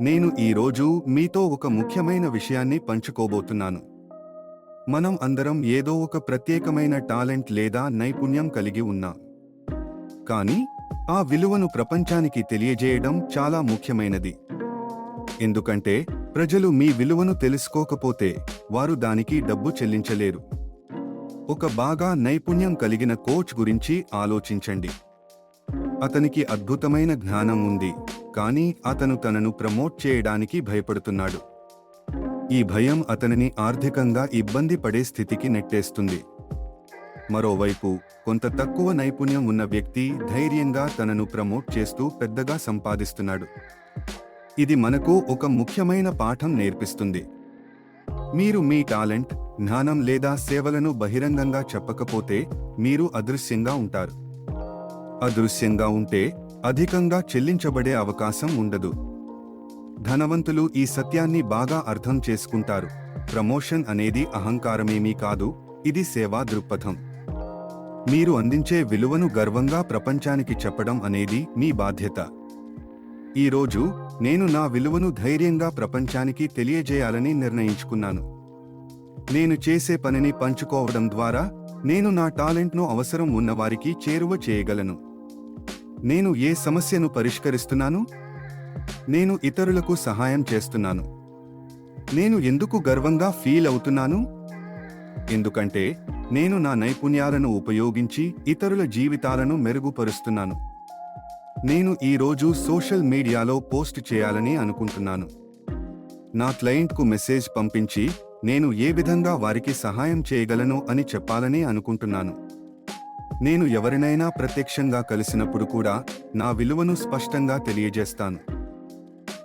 నేను ఈరోజు మీతో ఒక ముఖ్యమైన విషయాన్ని పంచుకోబోతున్నాను. మనం అందరం ఏదో ఒక ప్రత్యేకమైన టాలెంట్ లేదా నైపుణ్యం కలిగి ఉన్నాం. కానీ ఆ విలువను ప్రపంచానికి తెలియజేయడం చాలా ముఖ్యమైనది. ఎందుకంటే ప్రజలు మీ విలువను తెలుసుకోకపోతే వారు దానికి డబ్బు చెల్లించలేరు. ఒక బాగా నైపుణ్యం కలిగిన కోచ్ గురించి ఆలోచించండి. అతనికి అద్భుతమైన జ్ఞానం ఉంది. కానీ అతను తనను ప్రమోట్ చేయడానికి భయపడుతున్నాడు. ఈ భయం అతనిని ఆర్థికంగా ఇబ్బంది పడే స్థితికి నెట్టేస్తుంది. మరోవైపు కొంత తక్కువ నైపుణ్యం ఉన్న వ్యక్తి ధైర్యంగా తనను ప్రమోట్ చేస్తూ పెద్దగా సంపాదిస్తున్నాడు. ఇది మనకు ఒక ముఖ్యమైన పాఠం నేర్పిస్తుంది. మీరు మీ టాలెంట్ జ్ఞానం లేదా సేవలను బహిరంగంగా చెప్పకపోతే మీరు అదృశ్యంగా ఉంటారు. అదృశ్యంగా ఉంటే అధికంగా చెల్లించబడే అవకాశం ఉండదు. ధనవంతులు ఈ సత్యాన్ని బాగా అర్థం చేసుకుంటారు. ప్రమోషన్ అనేది అహంకారమేమీ కాదు ఇది సేవా దృక్పథం. మీరు అందించే విలువను గర్వంగా ప్రపంచానికి చెప్పడం అనేది మీ బాధ్యత. ఈరోజు నేను నా విలువను ధైర్యంగా ప్రపంచానికి తెలియజేయాలని నిర్ణయించుకున్నాను. నేను చేసే పనిని పంచుకోవడం ద్వారా నేను నా టాలెంట్ను అవసరం ఉన్నవారికి చేరువ చేయగలను. నేను ఏ సమస్యను పరిష్కరిస్తున్నాను? నేను ఇతరులకు సహాయం చేస్తున్నాను. నేను ఎందుకు గర్వంగా ఫీల్ అవుతున్నాను? ఎందుకంటే నేను నా నైపుణ్యాలను ఉపయోగించి ఇతరుల జీవితాలను మెరుగుపరుస్తున్నాను. నేను ఈరోజు సోషల్ మీడియాలో పోస్ట్ చేయాలని అనుకుంటున్నాను. నా క్లయింట్కు మెసేజ్ పంపించి నేను ఏ విధంగా వారికి సహాయం చేయగలను అని చెప్పాలని అనుకుంటున్నాను. నేను ఎవరినైనా ప్రత్యక్షంగా కలిసినప్పుడు కూడా నా విలువను స్పష్టంగా తెలియజేస్తాను.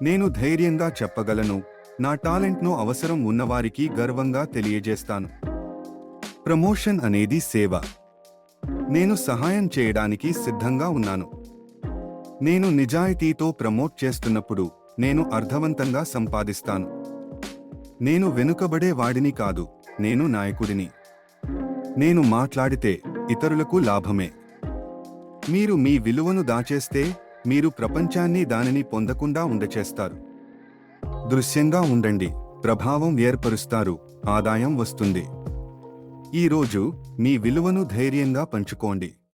నేను ధైర్యంగా చెప్పగలను నా టాలెంట్ను అవసరం ఉన్నవారికి గర్వంగా తెలియజేస్తాను. ప్రమోషన్ అనేది సేవ. నేను సహాయం చేయడానికి సిద్ధంగా ఉన్నాను. నేను నిజాయితీతో ప్రమోట్ చేస్తున్నప్పుడు నేను అర్థవంతంగా సంపాదిస్తాను. నేను వెనుకబడే వాడిని కాదు నేను నాయకుడిని. నేను మాట్లాడితే ఇతరులకు లాభమే. మీరు మీ విలువను దాచేస్తే మీరు ప్రపంచాన్ని దానిని పొందకుండా ఉండచేస్తారు. దృశ్యంగా ఉండండి ప్రభావం ఏర్పరుస్తారు ఆదాయం వస్తుంది. ఈరోజు మీ విలువను ధైర్యంగా పంచుకోండి.